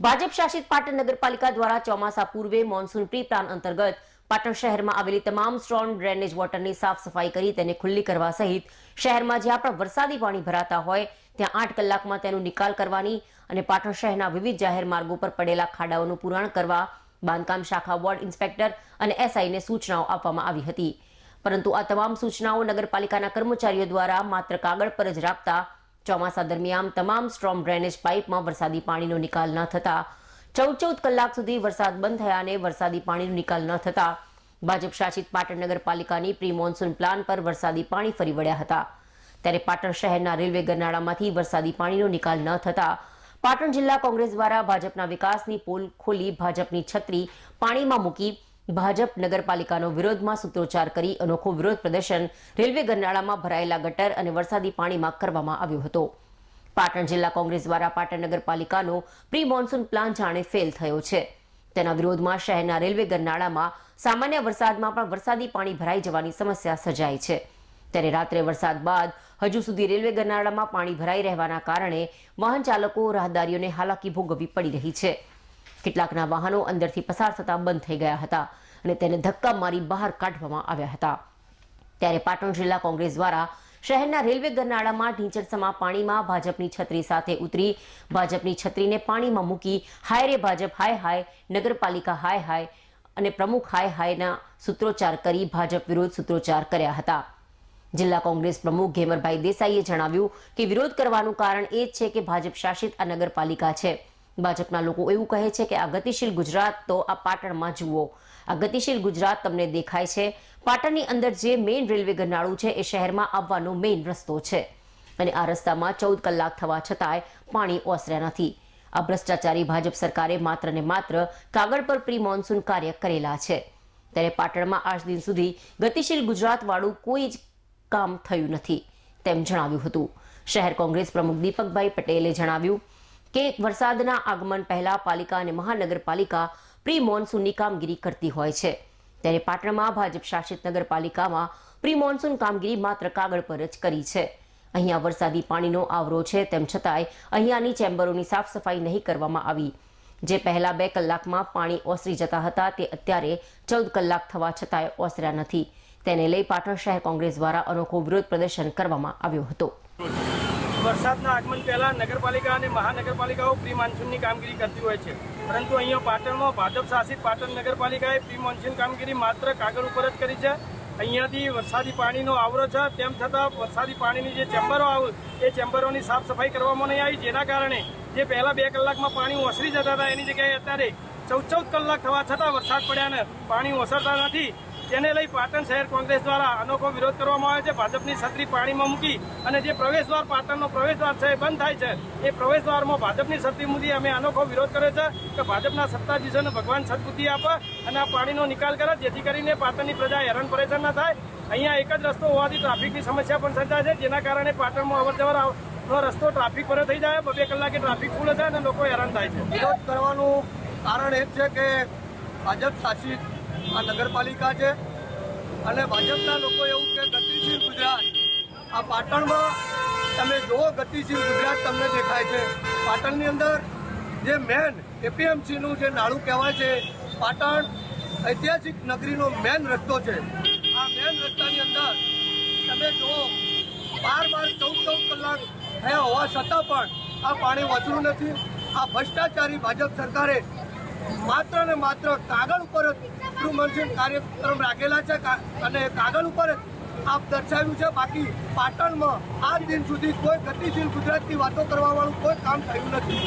ભાજપ શાસિત પાટણ નગરપાલિકા દ્વારા ચોમાસા પૂર્વે મોન્સૂન પ્રી પ્લાન અંતર્ગત પાટણ શહેરમાં આવેલી તમામ સ્ટ્રોંગ ડ્રેનેજ વોટરની સાફ સફાઈ કરી તેને ખુલ્લી કરવા સહિત શહેરમાં જ્યાં પણ વરસાદી પાણી ભરાતા હોય ત્યાં આઠ કલાકમાં તેનો નિકાલ કરવાની અને પાટણ શહેરના વિવિધ જાહેર માર્ગો પર પડેલા ખાડાઓનું પુરાણ કરવા બાંધકામ શાખા વોર્ડ ઇન્સ્પેક્ટર અને એસઆઈને સૂચનાઓ આપવામાં આવી હતી. પરંતુ આ તમામ સૂચનાઓ નગરપાલિકાના કર્મચારીઓ દ્વારા માત્ર કાગળ પર જ રાખતા ચોમાસા દરમિયાન તમામ સ્ટ્રોમ ડ્રેનેજ પાઇપમાં વરસાદી પાણીનો નિકાલ ન થતા ચૌદ ચૌદ કલાક સુધી વરસાદ બંધ થયા અને વરસાદી પાણીનો નિકાલ ન થતા, ભાજપ શાસિત પાટણ નગરપાલિકાની પ્રી મોન્સૂન પ્લાન પર વરસાદી પાણી ફરી વળ્યા હતા. ત્યારે પાટણ શહેરના રેલવે ગરનાળામાંથી વરસાદી પાણીનો નિકાલ ન થતા, પાટણ જિલ્લા કોંગ્રેસ દ્વારા ભાજપના વિકાસની પોલ ખોલી ભાજપની છત્રી પાણીમાં મૂકી ભાજપ નગરપાલિકાનો વિરોધમાં સૂત્રોચ્ચાર કરી અનોખો વિરોધ પ્રદર્શન રેલવે ગરનાળામાં ભરાયેલા ગટર અને વરસાદી પાણીમાં કરવામાં આવ્યો હતો. પાટણ જિલ્લા કોંગ્રેસ દ્વારા પાટણ નગરપાલિકાનો પ્રી મોન્સૂન પ્લાન જાણે ફેલ થયો છે. તેના વિરોધમાં શહેરના રેલવે ગરનાળામાં સામાન્ય વરસાદમાં પણ વરસાદી પાણી ભરાઈ જવાની સમસ્યા સર્જાઈ છે. ત્યારે રાત્રે વરસાદ બાદ હજુ સુધી રેલવે ગરનાળામાં પાણી ભરાઈ રહેવાના કારણે વાહન ચાલકો રાહદારીઓને હાલાકી ભોગવવી પડી રહી છે. કેટલાકના વાહનો અંદરથી પસાર થતા બંધ થઈ ગયા હતા અને તેને ધક્કા મારી બહાર કાઢવામાં આવ્યા હતા. ત્યારે પાટણ જિલ્લા કોંગ્રેસ દ્વારા શહેરના રેલવે ગરનાળામાં ઢીંચરસમા પાણીમાં ભાજપની છત્રી સાથે ઉતરી ભાજપની છત્રીને પાણીમાં મૂકી હાય રે ભાજપ, હાય હાય, નગરપાલિકા હાય હાય અને પ્રમુખ હાય હાયના સૂત્રોચ્ચાર કરી ભાજપ વિરોધ સૂત્રોચ્ચાર કર્યા હતા. જિલ્લા કોંગ્રેસ પ્રમુખ ઘેમરભાઈ દેસાઈએ જણાવ્યું કે વિરોધ કરવાનું કારણ એ જ છે કે ભાજપ શાસિત આ નગરપાલિકા છે. ભાજપના લોકો એવું કહે છે કે આ ગતિશીલ ગુજરાત તો આ પાટણમાં જુઓ. આ ગતિશીલ ગુજરાત તમને દેખાય છે. પાટણની અંદર જે મેઇન રેલવે ગરનાળું છે એ શહેરમાં આવવાનો મેઇન રસ્તો છે. અને આ રસ્તામાં ચૌદ કલાક થવા છતાંય પાણી ઓસર્યા નથી. આ ભ્રષ્ટાચારી ભાજપ સરકારે માત્ર ને માત્ર કાગળ પર પ્રી મોન્સૂન કાર્ય કરેલા છે. ત્યારે પાટણમાં આજ દિન સુધી ગતિશીલ ગુજરાત વાળું કોઈ જ કામ થયું નથી, તેમ જણાવ્યું હતું. શહેર કોંગ્રેસ પ્રમુખ દીપકભાઈ પટેલે જણાવ્યું કે વરસાદના આગમન પહેલા પાલિકા અને મહાનગરપાલિકા પ્રી મોન્સૂનની કામગીરી કરતી હોય છે. ત્યારે પાટણમાં ભાજપ શાસિત નગરપાલિકામાં પ્રી મોન્સૂન કામગીરી માત્ર કાગળ પર જ કરી છે. અહીંયા વરસાદી પાણીનો આવરો છે તેમ છતાંય અહીંયાની ચેમ્બરોની સાફ સફાઈ નહીં કરવામાં આવી. જે પહેલા બે કલાકમાં પાણી ઓસરી જતા હતા તે અત્યારે ચૌદ કલાક થવા છતાંય ઓસર્યા નથી. તેને લઈ પાટણ શહેર કોંગ્રેસ દ્વારા અનોખો વિરોધ પ્રદર્શન કરવામાં આવ્યો હતો. વરસાદના આગમન પહેલા નગરપાલિકા અને મહાનગરપાલિકાઓ પ્રી મોન્સૂનની કામગીરી કરતી હોય છે. પરંતુ અહીંયા પાટણમાં ભાજપ શાસિત પાટણ નગરપાલિકાએ પ્રી મોન્સૂન કામગીરી માત્ર કાગળ ઉપર જ કરી છે. અહીંયાથી વરસાદી પાણીનો આવરો છે. તેમ છતાં વરસાદી પાણીની જે ચેમ્બરો આવે, એ ચેમ્બરોની સાફ સફાઈ કરવામાં નહીં આવી. જેના કારણે જે પહેલાં બે કલાકમાં પાણી ઓસરી જતા હતા, એની જગ્યાએ અત્યારે ચૌદ ચૌદ કલાક થવા છતાં વરસાદ પડ્યા ને પાણી ઓસરતા નથી. તેને લઈ પાટણ શહેર કોંગ્રેસ દ્વારા અનોખો વિરોધ કરવામાં આવે છે. ભાજપની છત્રી પાણીમાં મૂકી અને જે પ્રવેશદ્વાર, પાટણનો પ્રવેશદ્વાર છે એ બંધ થાય છે. એ પ્રવેશદ્વારમાં ભાજપની છત્રી મૂકી અમે અનોખો વિરોધ કર્યો છે કે ભાજપના સત્તાધીશોને ભગવાન સદબુદ્ધિ આપે અને આ પાણીનો નિકાલ કરે, જેથી કરીને પાટણની પ્રજા હેરાન પરેશાન ના થાય. અહીંયા એક જ રસ્તો હોવાથી ટ્રાફિકની સમસ્યા પણ સર્જાય છે, જેના કારણે પાટણમાં અવર જવર રસ્તો ટ્રાફિક પર થઈ જાય. બે કલાકે ટ્રાફિક ફૂલ થાય અને લોકો હેરાન થાય છે. વિરોધ કરવાનું કારણ એ છે કે ભાજપ શાસિત આ નગરપાલિકા છે. અને ભાજપના લોકો એવું કે ગતિશીલ ગુજરાત. આ પાટણમાં તમે જુઓ ગતિશીલ ગુજરાત તમને દેખાય છે. પાટણની અંદર જે મેન એપીએમસીનું જે નાળું કહેવાય છે, પાટણ ઐતિહાસિક નગરીનો મેન રસ્તો છે. આ મેન રસ્તાની અંદર તમે જુઓ, બાર બાર ચૌદ ચૌદ કલાક થયા હોવા છતાં પણ આ પાણી વસરું નથી. આ ભ્રષ્ટાચારી ભાજપ સરકારે માત્ર ને માત્ર કાગળ ઉપર જ ટ્રુ કાર્યક્રમ રાખેલા છે. અને કાગળ ઉપર જ આપ દર્શાવ્યું છે. બાકી પાટણમાં આજ દિન સુધી કોઈ ગતિશીલ ગુજરાતની વાતો કરવાવાળું કોઈ કામ થયું નથી.